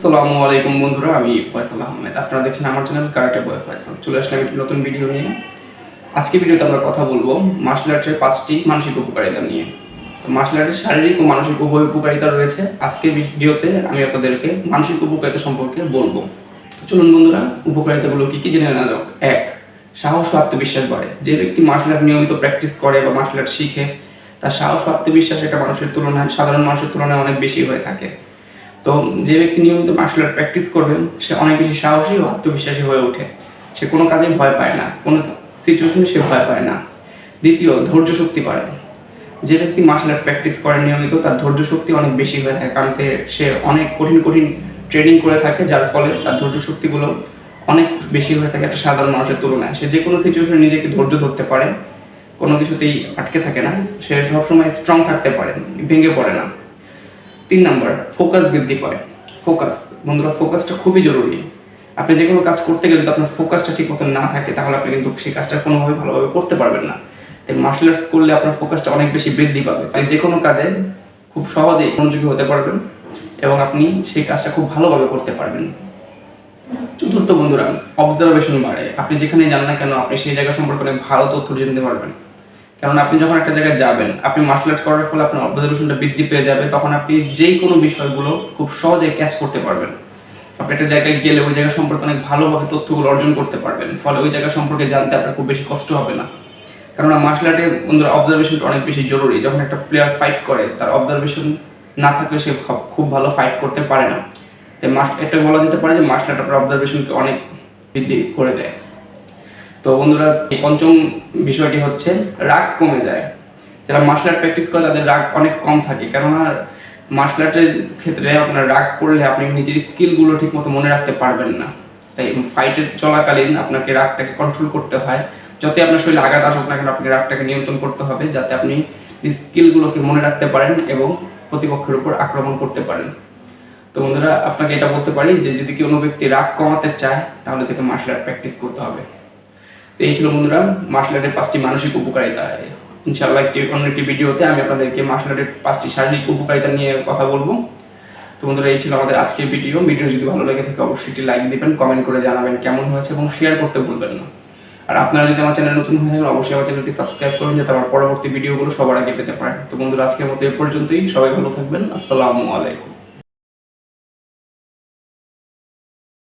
আসসালামু আলাইকুম বন্ধুরা, আমি ফয়সাল আহমেদ। আপনারা দেখছেন আমার চ্যানেল কারাটে বয় ফয়সাল। চলে আসলাম একটি নতুন ভিডিও নিয়ে। আজকে ভিডিওতে আমরা কথা বলব মার্শাল আর্টের পাঁচটি মানসিক উপকারিতা নিয়ে। তো মার্শাল আর্টের শারীরিক ও মানসিক উভয় উপকারিতা রয়েছে। আজকে ভিডিওতে আমি আপনাদেরকে মানসিক উপকারিতা সম্পর্কে বলব। চলুন বন্ধুরা, উপকারিতাগুলো কি কি জেনে নেওয়া যাক? এক, সাহস ও আত্মবিশ্বাস বাড়ে। যে ব্যক্তি মার্শাল আর্ট নিয়মিত প্র্যাকটিস করে বা মার্শাল আর্ট শিখে, তার সাহস ও আত্মবিশ্বাস এটা মানুষের তুলনায়, সাধারণ মানুষের তুলনায় অনেক বেশি হয়ে থাকে। তো যে ব্যক্তি নিয়মিত মার্শাল আর্ট প্র্যাকটিস করবে সে অনেক বেশি সাহসী ও আত্মবিশ্বাসী হয়ে ওঠে। সে কোনো কাজে ভয় পায় না, কোনো সিচুয়েশনে সে ভয় পায় না। দ্বিতীয়, ধৈর্য শক্তি বাড়ে। যে ব্যক্তি মার্শাল আর্ট প্র্যাকটিস করে নিয়মিত, তার ধৈর্য শক্তি অনেক বেশি হয়ে থাকে, কারণ সে অনেক কঠিন কঠিন ট্রেনিং করে থাকে, যার ফলে তার ধৈর্য শক্তিগুলো অনেক বেশি হয়ে থাকে একটা সাধারণ মানুষের তুলনায়। সে যে কোনো সিচুয়েশনে নিজেকে ধৈর্য ধরতে পারে, কোনো কিছুতেই আটকে থাকে না। সে সবসময় স্ট্রং থাকতে পারে, ভেঙে পড়ে না। তিন নম্বর ফোকাস বৃদ্ধি পায় ফোকাস বন্ধুরা ফোকাসটা খুবই জরুরি। আপনি যে কোনো কাজ করতে গেলে যদি আপনার ফোকাসটা ঠিক মতো না থাকে, তাহলে আপনি কিন্তু সেই কাজটা কোনোভাবে ভালোভাবে করতে পারবেন না। তাই মার্শাল আর্টস করলে আপনার ফোকাসটা অনেক বেশি বৃদ্ধি পাবে। তাই যে কোনো কাজে খুব সহজেই মনোযোগী হতে পারবেন এবং আপনি সেই কাজটা খুব ভালোভাবে করতে পারবেন। চতুর্থ বন্ধুরা অবজারভেশন বাড়ে। আপনি যেখানে যান না কেন, আপনি সেই জায়গা সম্পর্কে অনেক ভালো তথ্য জানতে পারবেন। কারণ আপনি যখন একটা জায়গায় যাবেন, আপনি মার্শাল আর্ট করার ফলে আপনার অবজারভেশনটা বৃদ্ধি পেয়ে যাবে, তখন আপনি যেই কোনো বিষয়গুলো খুব সহজে ক্যাচ করতে পারবেন। আপনি একটা জায়গায় গেলে ওই জায়গা সম্পর্কে অনেক ভালোভাবে তথ্যগুলো অর্জন করতে পারবেন, ফলে ওই জায়গা সম্পর্কে জানতে আপনার খুব বেশি কষ্ট হবে না। কারণ মার্শাল আর্টে বন্ধুরা অবজারভেশনটা অনেক বেশি জরুরি। যখন একটা প্লেয়ার ফাইট করে, তার অবজারভেশন না থাকলে সে খুব ভালো ফাইট করতে পারে না। তাই মাস এটা বলা যেতে পারে যে মার্শাল আর্ট আপনার অবজারভেশনকে অনেক বৃদ্ধি করে দেয়। তো বন্ধুরা পঞ্চম বিষয়টি হচ্ছে, রাগ কমে যায়। যারা মার্শাল আর্ট প্র্যাকটিস করে, তাদের রাগ অনেক কম থাকে। কেননা মার্শাল আর্টের ক্ষেত্রে আপনার রাগ করলে আপনি নিজের স্কিলগুলো ঠিক মতো মনে রাখতে পারবেন না। তাই ফাইটের চলাকালীন আপনাকে রাগটাকে কন্ট্রোল করতে হয়। যতই আপনার শরীরে আঘাত আসুক না কেন, আপনাকে রাগটাকে নিয়ন্ত্রণ করতে হবে, যাতে আপনি স্কিলগুলোকে মনে রাখতে পারেন এবং প্রতিপক্ষের উপর আক্রমণ করতে পারেন। তো বন্ধুরা, আপনাকে এটা বলতে পারি যে, যদি কোনো ব্যক্তি রাগ কমাতে চায়, তাহলে তাকে মার্শাল আর্ট প্র্যাকটিস করতে হবে। তো এই ছিল বন্ধুরা মার্শাল আর্টের পাঁচটি মানসিক উপকারিতা। ইনশাআল্লাহ একটি অন্য একটি ভিডিওতে আমি আপনাদেরকে মার্শাল আর্টের পাঁচটি শারীরিক উপকারিতা নিয়ে কথা বলব। তো বন্ধুরা, এই ছিল আমাদের আজকের ভিডিও ভিডিও যদি ভালো লেগে থাকে, অবশ্যই একটি লাইক দিবেন কমেন্ট করে জানাবেন কেমন হয়েছে এবং শেয়ার করতে ভুলবেন না। আর আপনারা যদি আমার চ্যানেল নতুন হয়ে থাকেন, অবশ্যই আমার চ্যানেলটি সাবস্ক্রাইব করুন যাতে আমার পরবর্তী ভিডিওগুলো সবার আগে পেতে পারেন। তো বন্ধুরা, আজকের মতো এ পর্যন্তই। সবাই ভালো থাকবেন। আসসালামু আলাইকুম।